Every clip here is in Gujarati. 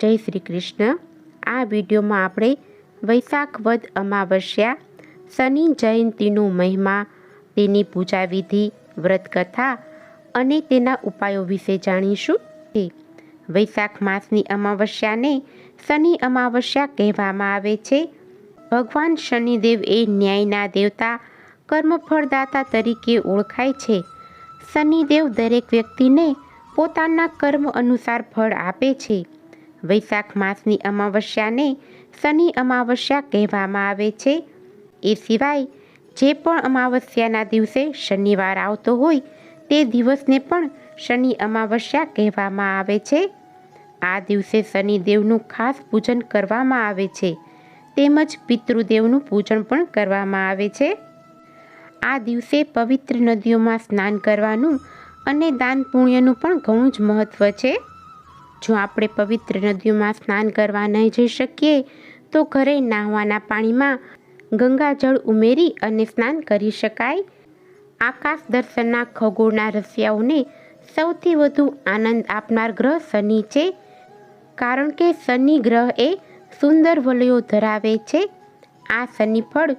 જય શ્રી કૃષ્ણ. આ વિડીયોમાં આપણે વૈશાખ વદ અમાવસ્યા, શનિ જયંતીનો મહિમા, તેની પૂજા વિધિ વ્રત કથા અને તેના ઉપાયો વિશે જાણીશું. તે વૈશાખ માસની અમાવસ્યાને શનિ અમાવસ્યા કહેવામાં આવે છે. ભગવાન શનિદેવ એ ન્યાયના દેવતા, કર્મફળદાતા તરીકે ઓળખાય છે. શનિદેવ દરેક વ્યક્તિને પોતાના કર્મ અનુસાર ફળ આપે છે. વૈશાખ માસની અમાવસ્યાને શનિ અમાવસ્યા કહેવામાં આવે છે. એ સિવાય જે પણ અમાવસ્યાના દિવસે શનિવાર આવતો હોય તે દિવસને પણ શનિ અમાવસ્યા કહેવામાં આવે છે. આ દિવસે શનિદેવનું ખાસ પૂજન કરવામાં આવે છે. તેમજ પિતૃદેવનું પૂજન પણ કરવામાં આવે છે. આ દિવસે પવિત્ર નદીઓમાં સ્નાન કરવાનું અને દાન પુણ્યનું પણ ઘણું જ મહત્ત્વ છે. જો આપણે પવિત્ર નદીઓમાં સ્નાન કરવા નહીં જઈ શકીએ, તો ઘરે નાહવાના પાણીમાં ગંગાજળ ઉમેરી અને સ્નાન કરી શકાય. આકાશ દર્શનના ખગોળના રસિયાઓને સૌથી વધુ આનંદ આપનાર ગ્રહ શનિ છે, કારણ કે શનિ ગ્રહ એ સુંદર વલયો ધરાવે છે. આ શનિ ફળ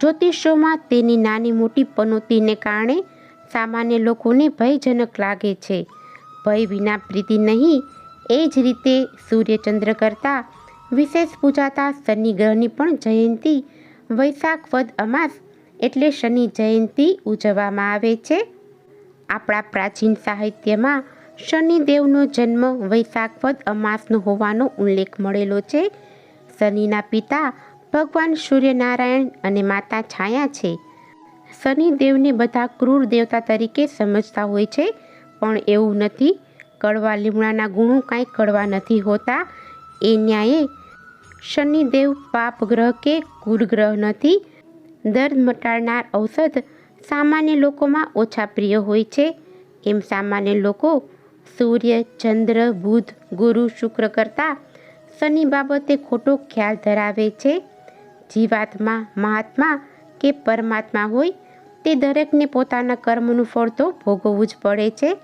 જ્યોતિષોમાં તેની નાની મોટી પનોતીને કારણે સામાન્ય લોકોને ભયજનક લાગે છે. ભય વિના પ્રીતિ નહીં એ જ રીતે સૂર્યચંદ્ર કરતાં વિશેષ પૂજાતા શનિ ગ્રહની પણ જયંતી વૈશાખ વદ અમાસ એટલે શનિ જયંતી ઉજવવામાં આવે છે. આપણા પ્રાચીન સાહિત્યમાં શનિદેવનો જન્મ વૈશાખ વદ અમાસનો હોવાનો ઉલ્લેખ મળેલો છે. શનિના પિતા ભગવાન સૂર્યનારાયણ અને માતા છાયા છે. શનિદેવને બધા ક્રૂર દેવતા તરીકે સમજતા હોય છે, પણ એવું નથી કડવા લીમડાના ગુણો કાંઈ કડવા નથી હોતા. એ ન્યાયે શનિદેવ પાપ ગ્રહ કે કુરગ્રહ નથી. દર્દ મટાડનાર ઔષધ સામાન્ય લોકોમાં ઓછા પ્રિય હોય છે. એમ સામાન્ય લોકો સૂર્ય, ચંદ્ર, બુધ, ગુરુ, શુક્ર કરતાં શનિ બાબતે ખોટો ખ્યાલ ધરાવે છે. જીવાત્મા, મહાત્મા કે પરમાત્મા હોય તે દરેકને પોતાના કર્મનું ફળ તો ભોગવવું જ પડે છે.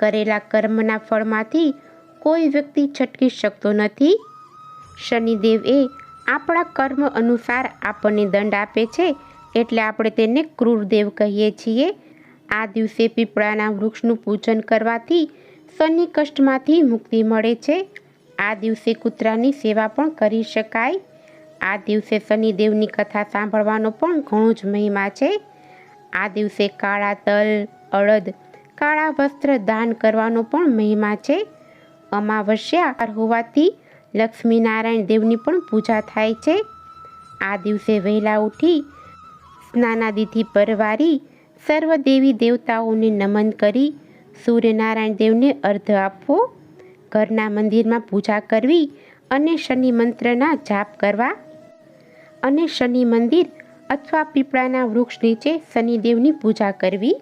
કરેલા કર્મના ફળમાંથી કોઈ વ્યક્તિ છટકી શકતો નથી. શનિદેવ એ આપણા કર્મ અનુસાર આપણને દંડ આપે છે એટલે આપણે તેને ક્રૂરદેવ કહીએ છીએ. આ દિવસે પીપળાના વૃક્ષનું પૂજન કરવાથી શનિ કષ્ટમાંથી મુક્તિ મળે છે. આ દિવસે કૂતરાની સેવા પણ કરી શકાય. આ દિવસે શનિદેવની કથા સાંભળવાનો પણ ઘણો જ મહિમા છે. આ દિવસે કાળા તલ અડદ કાળા વસ્ત્ર દાન કરવાનો પણ મહિમા છે. અમાવસ્યા હોવાથી લક્ષ્મીનારાયણ દેવની પણ પૂજા થાય છે. આ દિવસે વહેલા ઉઠી સ્નાનાદિથી પરવારી સર્વ દેવી દેવતાઓને નમન કરી સૂર્યનારાયણ દેવને અર્ધ આપવો, ઘરના મંદિરમાં પૂજા કરવી અને શનિ મંત્રના જાપ કરવા. અને શનિ મંદિર અથવા પીપળાના વૃક્ષ નીચે શનિદેવની પૂજા કરવી.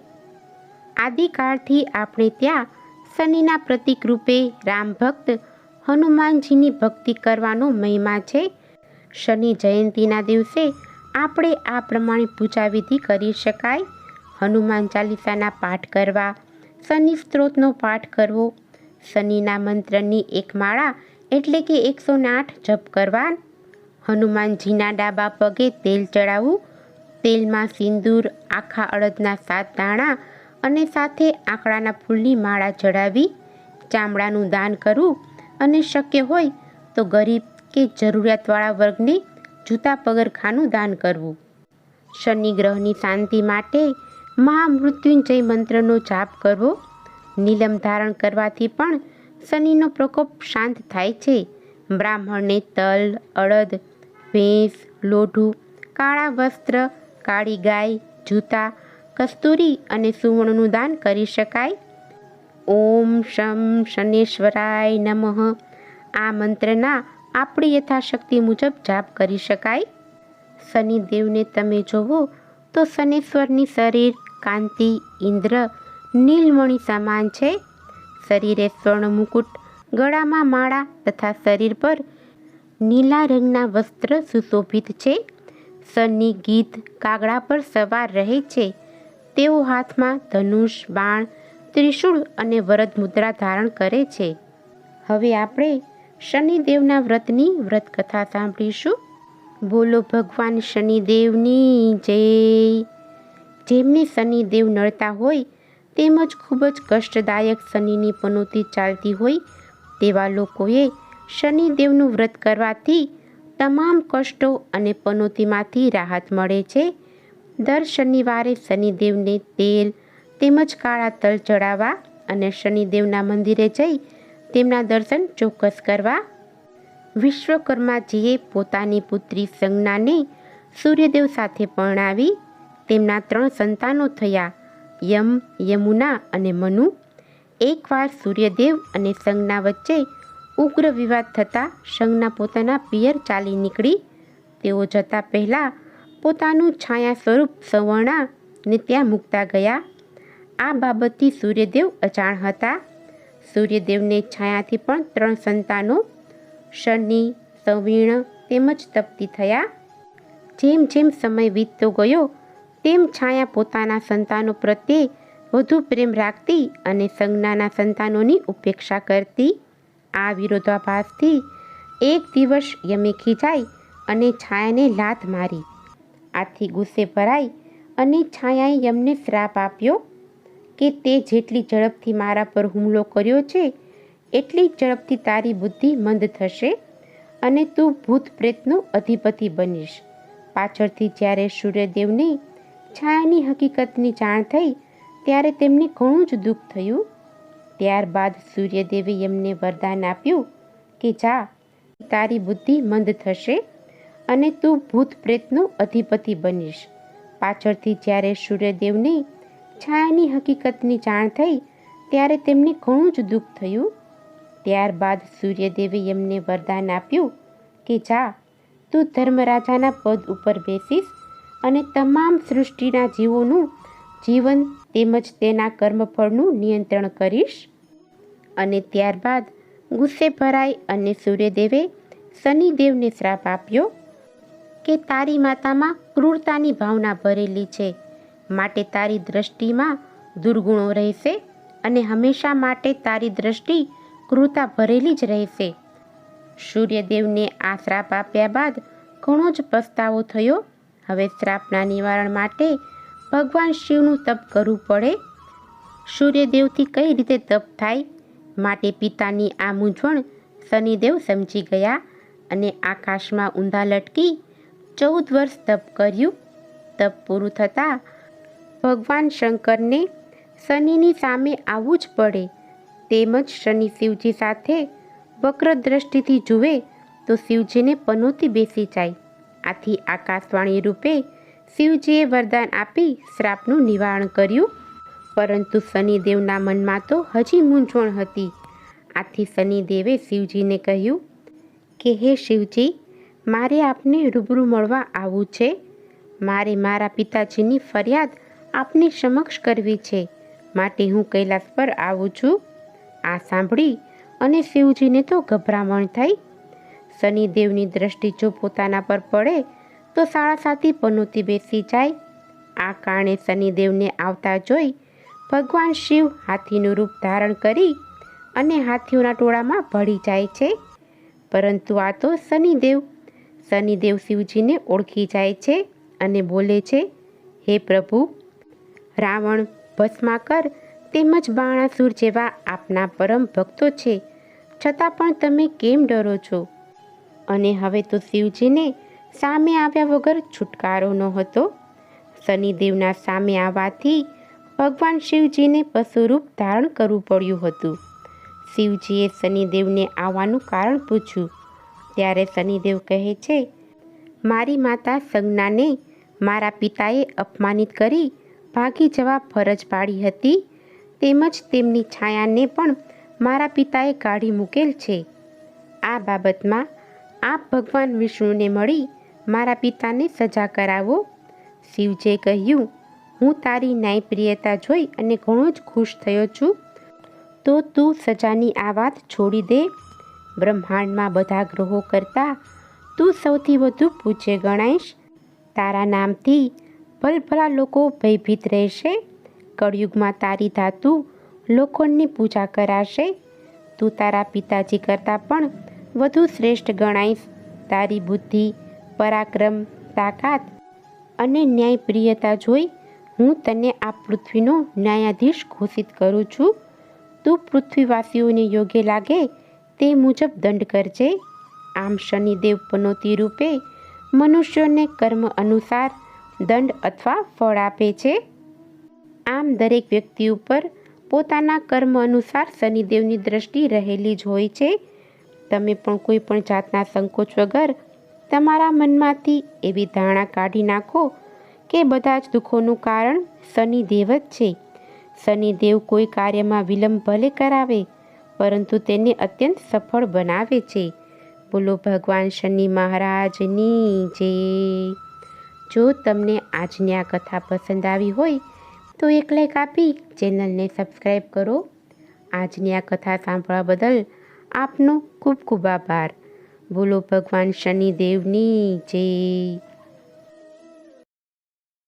આદિકાળથી આપણે ત્યાં શનિના પ્રતિક રૂપે રામ ભક્ત હનુમાનજીની ભક્તિ કરવાનો મહિમા છે. શનિ જયંતીના દિવસે આપણે આ પ્રમાણે પૂજા વિધિ કરી શકાય. હનુમાન ચાલીસાના પાઠ કરવા, શનિ સ્ત્રોતનો પાઠ કરવો, શનિના મંત્રની એક માળા એટલે કે એકસો આઠ જપ કરવા હનુમાનજીના ડાબા પગે તેલ ચડાવવું, તેલમાં સિંદૂર, આખા અડદના સાત દાણા અને સાથે આંકડાના ફૂલની માળા ચડાવી ચામડાનું દાન કરવું અને શક્ય હોય તો ગરીબ કે જરૂરિયાતવાળા વર્ગને જૂતા પગરખાનું દાન કરવું. શનિ ગ્રહની શાંતિ માટે મહામૃત્યુંજય મંત્રનો જાપ કરવો. નીલમ ધારણ કરવાથી પણ શનિનો પ્રકોપ શાંત થાય છે. બ્રાહ્મણને તલ, અડદ, ભેંસ, લોઢું, કાળા વસ્ત્ર, કાળી ગાય, જૂતા કસ્તુરી અને સુવર્ણનું દાન કરી શકાય. ઓમ શમ શનેશ્વરાય નમઃ. આ મંત્રના આપણી યથાશક્તિ મુજબ જાપ કરી શકાય. શનિદેવને તમે જોવો તો શનેશ્વરની શરીર કાંતિ, ઇન્દ્ર, નીલમણી સમાન છે. શરીરે સ્વર્ણ મુકુટ, ગળામાં માળા તથા શરીર પર નીલા રંગના વસ્ત્ર સુશોભિત છે. શનિ ગીત કાગડા પર સવાર રહે છે. તેઓ હાથમાં ધનુષ, બાણ, ત્રિશૂળ અને વરદ મુદ્રા ધારણ કરે છે. હવે આપણે શનિદેવના વ્રતની વ્રત કથા સાંભળીશું. બોલો ભગવાન શનિદેવની જય. જેમને શનિદેવ નડતા હોય, તેમજ ખૂબ જ કષ્ટદાયક શનિની પનોતી ચાલતી હોય, તેવા લોકોએ શનિદેવનું વ્રત કરવાથી તમામ કષ્ટો અને પનોતીમાંથી રાહત મળે છે. દર શનિવારે શનિદેવને તેલ તેમજ કાળા તલ ચડાવવા અને શનિદેવના મંદિરે જઈ તેમના દર્શન ચોક્કસ કરવા વિશ્વકર્માજીએ પોતાની પુત્રી સંજ્ઞાને સૂર્યદેવ સાથે પરણાવી તેમના ત્રણ સંતાનો થયા, યમ, યમુના અને મનુ. એકવાર સૂર્યદેવ અને સંજ્ઞા વચ્ચે ઉગ્ર વિવાદ થતાં સંજ્ઞા પોતાના પિયર ચાલી નીકળી. તેઓ જતા પહેલાં પોતાનું છાયા સ્વરૂપ સવર્ણાને ત્યાં મૂકતા ગયા. આ બાબતથી સૂર્યદેવ અજાણ હતા. સૂર્યદેવને છાયાથી પણ ત્રણ સંતાનો, શનિ સવીર્ણ તેમજ તપતી થયા. જેમ જેમ સમય વીતતો ગયો, તેમ છાયા પોતાના સંતાનો પ્રત્યે વધુ પ્રેમ રાખતી અને સંજ્ઞાના સંતાનોની ઉપેક્ષા કરતી. આ વિરોધાભાસથી એક દિવસ યમે ખીજાઈ અને છાયાને લાત મારી. આથી ગુસ્સે ભરાઈ અને છાયાએ યમને શ્રાપ આપ્યો કે તે જેટલી ઝડપથી મારા પર હુમલો કર્યો છે, એટલી ઝડપથી તારી બુદ્ધિ મંદ થશે અને તું ભૂત પ્રેતનો અધિપતિ બનીશ. પાછળથી જ્યારે સૂર્યદેવને છાયાની હકીકતની જાણ થઈ, ત્યારે તેમને ઘણું જ દુઃખ થયું. ત્યારબાદ સૂર્યદેવે એમને વરદાન આપ્યું કે જા, તારી બુદ્ધિ મંદ થશે. અને તું ભૂત પ્રેતનો અધિપતિ બનીશ. પાછળથી જ્યારે સૂર્યદેવને છાયાની હકીકતની જાણ થઈ, ત્યારે તેમને ઘણું જ દુઃખ થયું. ત્યારબાદ સૂર્યદેવે એમને વરદાન આપ્યું કે, જા, તું ધર્મરાજાના પદ ઉપર બેસીશ અને તમામ સૃષ્ટિના જીવોનું જીવન તેમજ તેના કર્મફળનું નિયંત્રણ કરીશ. અને ત્યારબાદ ગુસ્સે ભરાઈ અને સૂર્યદેવે શનિદેવને શ્રાપ આપ્યો કે તારી માતામાં ક્રૂરતાની ભાવના ભરેલી છે. માટે તારી દ્રષ્ટિમાં દુર્ગુણો રહેશે અને હંમેશા માટે તારી દ્રષ્ટિ ક્રૂરતા ભરેલી જ રહેશે. સૂર્યદેવને આ શ્રાપ આપ્યા બાદ ઘણો જ પસ્તાવો થયો. હવે શ્રાપના નિવારણ માટે ભગવાન શિવનું તપ કરવું પડે. સૂર્યદેવથી કઈ રીતે તપ થાય? માટે પિતાની આ મૂંઝવણ શનિદેવ સમજી ગયા અને આકાશમાં ઊંધા લટકી ચૌદ વર્ષ તપ કર્યું. તપ પૂરું થતાં ભગવાન શંકરને શનિની સામે આવવું જ પડે. તેમજ શનિ શિવજી સાથે વક્ર દ્રષ્ટિથી જુએ તો શિવજીને પનોતી બેસી જાય. આથી આકાશવાણી રૂપે શિવજીએ વરદાન આપી શ્રાપનું નિવારણ કર્યું. પરંતુ શનિદેવના મનમાં તો હજી મૂંઝવણ હતી. આથી શનિદેવે શિવજીને કહ્યું કે, હે શિવજી મારે આપને રૂબરૂ મળવા આવવું છે. મારે મારા પિતાજીની ફરિયાદ આપની સમક્ષ કરવી છે. માટે હું કૈલાસ પર આવું છું. આ સાંભળી અને શિવજીને તો ગભરામણ થઈ. શનિદેવની દ્રષ્ટિ જો પોતાના પર પડે, તો સાડા સાતી પનોતી બેસી જાય. આ કારણે શનિદેવને આવતા જોઈ ભગવાન શિવ હાથીનું રૂપ ધારણ કરી અને હાથીઓના ટોળામાં ભળી જાય છે. પરંતુ આ તો શનિદેવ શનિદેવ શિવજીને ઓળખી જાય છે અને બોલે છે, હે પ્રભુ, રાવણ, ભસ્માકર તેમજ બાણાસુર જેવા આપના પરમ ભક્તો છે. છતાં પણ તમે કેમ ડરો છો અને હવે તો શિવજીને સામે આવ્યા વગર છુટકારો ન હતો શનિદેવના સામે આવવાથી ભગવાન શિવજીને પશુરૂપ ધારણ કરવું પડ્યું હતું. શિવજીએ શનિદેવને આવવાનું કારણ પૂછ્યું. ત્યારે શનિદેવ કહે છે, મારી માતા સંજ્ઞાને મારા પિતાએ અપમાનિત કરી ભાગી જવા ફરજ પાડી હતી. તેમજ તેમની છાયાને પણ મારા પિતાએ કાઢી મૂકેલ છે. આ બાબતમાં આપ ભગવાન વિષ્ણુને મળી મારા પિતાને સજા કરાવો. શિવજે કહ્યું, હું તારી ન્યાયપ્રિયતા જોઈ અને ઘણો જ ખુશ થયો છું. તો તું સજાની આ વાત છોડી દે. બ્રહ્માંડમાં બધા ગ્રહો કરતાં તું સૌથી વધુ પૂજ્ય ગણાઈશ. તારા નામથી ભલભલા લોકો ભયભીત રહેશે. કળયુગમાં તારી ધાતુ લોખંડની પૂજા કરાશે. તું તારા પિતાજી કરતાં પણ વધુ શ્રેષ્ઠ ગણાઈશ. તારી બુદ્ધિ, પરાક્રમ, તાકાત અને ન્યાયપ્રિયતા જોઈ હું તને આ પૃથ્વીનો ન્યાયાધીશ ઘોષિત કરું છું. તું પૃથ્વીવાસીઓને યોગ્ય લાગે તે મુજબ દંડ કરજે. આમ શનિદેવ પનોતી રૂપે મનુષ્યોને કર્મ અનુસાર દંડ અથવા ફળ આપે છે. આમ દરેક વ્યક્તિ ઉપર પોતાના કર્મ અનુસાર શનિદેવની દ્રષ્ટિ રહેલી જ હોય છે. તમે પણ કોઈ પણ જાતના સંકોચ વગર તમારા મનમાંથી એવી ધારણા કાઢી નાખો કે બધા જ દુઃખોનું કારણ શનિદેવ જ છે. શનિદેવ કોઈ કાર્યમાં વિલંબ ભલે કરાવે પરંતુ તેને અત્યંત સફળ બનાવે છે. બોલો ભગવાન શનિ મહારાજની જે જો તમને આજની આ કથા પસંદ આવી હોય, તો એક લાઈક આપી ચેનલને સબસ્ક્રાઈબ કરો. આજની આ કથા સાંભળવા બદલ આપનો ખૂબ ખૂબ આભાર. બોલો ભગવાન શનિદેવની જય.